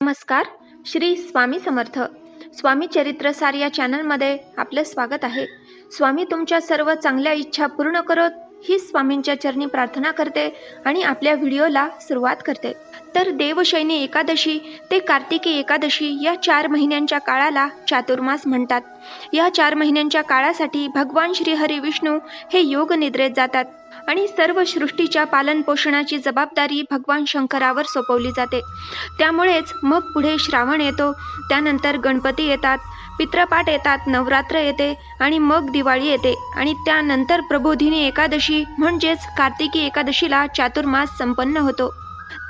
नमस्कार श्री स्वामी समर्थ. स्वामी चरित्रसार या चॅनलमध्ये आपलं स्वागत आहे. स्वामी तुमच्या सर्व चांगल्या इच्छा पूर्ण करत ही स्वामींच्या चरणी प्रार्थना करते आणि आपल्या व्हिडिओला सुरुवात करते. तर देवशैनी एकादशी ते कार्तिकी एकादशी या चार महिन्यांच्या काळाला चातुर्मास म्हणतात. या चार महिन्यांच्या काळासाठी भगवान श्री हरी विष्णू हे योग निद्रेत जातात. आणि सर्व सृष्टीच्या पालनपोषणाची जबाबदारी भगवान शंकरावर सोपवली जाते. त्यामुळेच मग पुढे श्रावण येतो त्यानंतर गणपती येतात पित्रपाठ येतात नवरात्र येते आणि मग दिवाळी येते. आणि त्यानंतर प्रबोधिनी एकादशी म्हणजेच कार्तिकी एकादशीला चातुर्मास संपन्न होतो.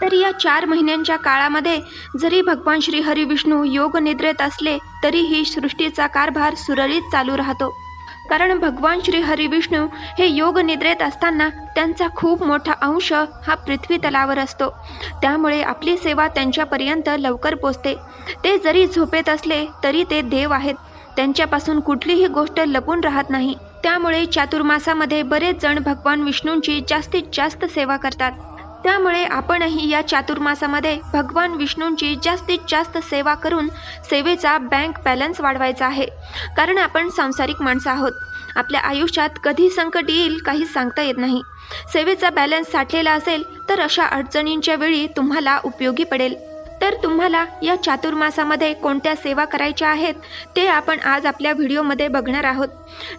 तर या चार महिन्यांच्या काळामध्ये जरी भगवान श्री हरिविष्णू योग निद्रेत असले तरीही सृष्टीचा कारभार सुरळीत चालू राहतो. कारण भगवान श्री हरिविष्णू हे योग निद्रेत असताना त्यांचा खूप मोठा अंश हा पृथ्वी तलावर असतो. त्यामुळे आपली सेवा त्यांच्यापर्यंत लवकर पोचते. ते जरी झोपेत असले तरी ते देव आहेत. त्यांच्यापासून कुठलीही गोष्ट लपून राहत नाही. त्यामुळे चातुर्मासामध्ये बरेच जण भगवान विष्णूंची जास्तीत जास्त सेवा करतात. त्यामुळे आपणही या चातुर्मासामध्ये भगवान विष्णूंची जास्तीत जास्त सेवा करून सेवेचा बँक बॅलन्स वाढवायचा आहे. कारण आपण सांसारिक माणसं आहोत. आपल्या आयुष्यात कधी संकट येईल काही सांगता येत नाही. सेवेचा बॅलन्स साठलेला असेल तर अशा अडचणींच्या वेळी तुम्हाला उपयोगी पडेल. तर तुम्हाला या चातुर्मासामध्ये कोणत्या सेवा करायच्या आहेत ते आपण आज आपल्या व्हिडिओमध्ये बघणार आहोत.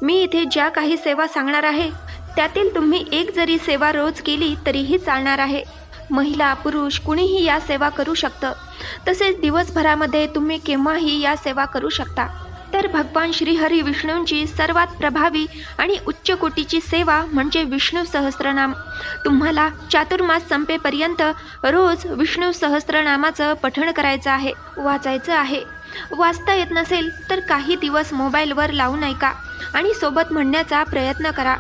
मी इथे ज्या काही सेवा सांगणार आहे त्यातील तुम्ही एक जरी सेवा रोज केली तरीही चालणार आहे. महिला पुरुष कुणीही या सेवा करू शकतं. तसेच दिवसभरामध्ये तुम्ही केव्हाही या सेवा करू शकता. तर भगवान श्रीहरी विष्णूंची सर्वात प्रभावी आणि उच्च कोटीची सेवा म्हणजे विष्णू सहस्त्रनाम तुम्हाला चातुर्मास संपेपर्यंत रोज विष्णू सहस्त्रनामाचं पठण करायचं आहे वाचायचं आहे. वाचता येत नसेल तर काही दिवस मोबाईलवर लावून ऐका आणि सोबत म्हणण्याचा प्रयत्न करा.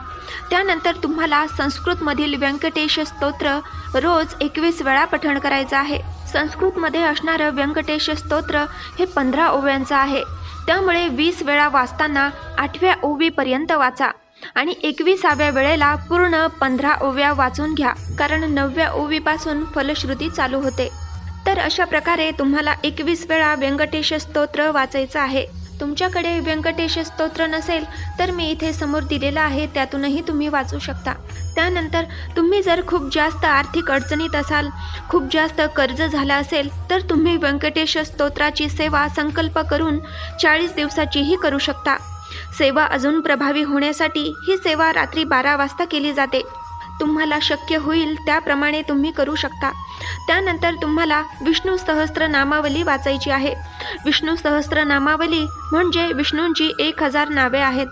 त्यानंतर तुम्हाला संस्कृतमधील व्यंकटेश स्तोत्र रोज एकवीस वेळा पठण करायचं आहे. संस्कृतमध्ये असणारं व्यंकटेश स्तोत्र हे पंधरा ओव्यांचं आहे. त्यामुळे वीस वेळा वाचताना आठव्या ओवीपर्यंत वाचा आणि एकविसाव्या वेळेला पूर्ण पंधरा ओव्या वाचून घ्या कारण नवव्या ओवीपासून फलश्रुती चालू होते. तर अशा प्रकारे तुम्हाला एकवीस वेळा व्यंकटेश स्तोत्र वाचायचं आहे. तुमच्याकडे व्यंकटेश स्तोत्र नसेल तर मी इथे समोर दिलेलं आहे त्यातूनही तुम्ही वाचू शकता. त्यानंतर तुम्ही जर खूप जास्त आर्थिक अडचणीत असाल खूप जास्त कर्ज झालं असेल तर तुम्ही व्यंकटेश स्तोत्राची सेवा संकल्प करून चाळीस दिवसाचीही करू शकता. सेवा अजून प्रभावी होण्यासाठी ही सेवा रात्री बारा वाजता केली जाते. तुम्हाला शक्य होईल त्याप्रमाणे तुम्ही करू शकता. त्यानंतर तुम्हाला विष्णू सहस्त्र नामावली वाचायची आहे. विष्णू सहस्त्र नामावली म्हणजे विष्णूंची एक हजार नावे आहेत.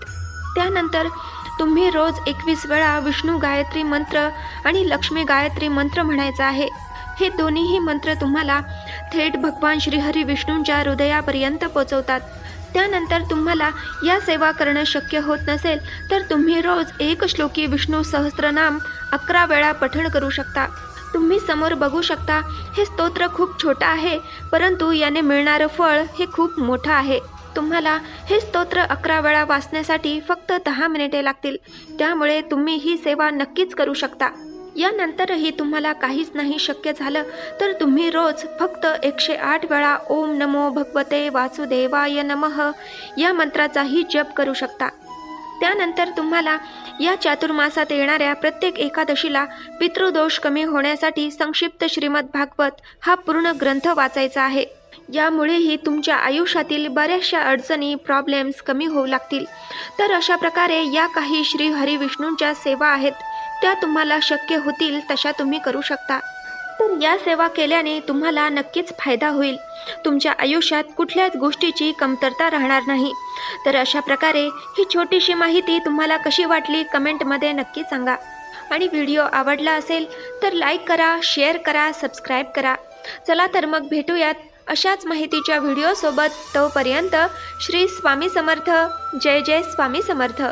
त्यानंतर तुम्ही रोज एकवीस वेळा विष्णू गायत्री मंत्र आणि लक्ष्मी गायत्री मंत्र म्हणायचा आहे. हे दोन्हीही मंत्र तुम्हाला थेट भगवान श्रीहरी विष्णूंच्या हृदयापर्यंत पोचवतात. त्यानंतर तुम्हाला या सेवा करणं शक्य होत नसेल तर तुम्ही रोज एक श्लोकी विष्णू सहस्रनाम अकरा वेळा पठण करू शकता. तुम्ही समोर बघू शकता हे स्तोत्र खूप छोटं आहे परंतु याने मिळणारं फळ हे खूप मोठं आहे. तुम्हाला हे स्तोत्र अकरा वेळा वाचण्यासाठी फक्त दहा मिनिटे लागतील. त्यामुळे तुम्ही ही सेवा नक्कीच करू शकता. यानंतरही तुम्हाला काहीच नाही शक्य झालं तर तुम्ही रोज फक्त एकशे आठ वेळा ओम नमो भगवते वासुदेवाय नमः या मंत्राचाही जप करू शकता. त्यानंतर तुम्हाला या चातुर्मासात येणाऱ्या प्रत्येक एकादशीला पितृदोष कमी होण्यासाठी संक्षिप्त श्रीमद भागवत हा पूर्ण ग्रंथ वाचायचा आहे. यामुळेही तुमच्या आयुष्यातील बऱ्याचशा अडचणी प्रॉब्लेम्स कमी होऊ लागतील. तर अशा प्रकारे या काही श्री हरिविष्णूंच्या सेवा आहेत. त्या तुम्हाला शक्य होतील तशा तुम्ही करू शकता. तर या सेवा केल्याने तुम्हाला नक्कीच फायदा होईल. तुमच्या आयुष्यात कुठल्याच गोष्टीची कमतरता राहणार नाही. तर अशा प्रकारे ही छोटीशी माहिती तुम्हाला कशी वाटली कमेंटमध्ये नक्की सांगा. आणि व्हिडिओ आवडला असेल तर लाईक करा शेअर करा सबस्क्राईब करा. चला तर मग भेटूयात अशाच माहितीच्या व्हिडिओसोबत तोपर्यंत श्री स्वामी समर्थ. जय जय स्वामी समर्थ.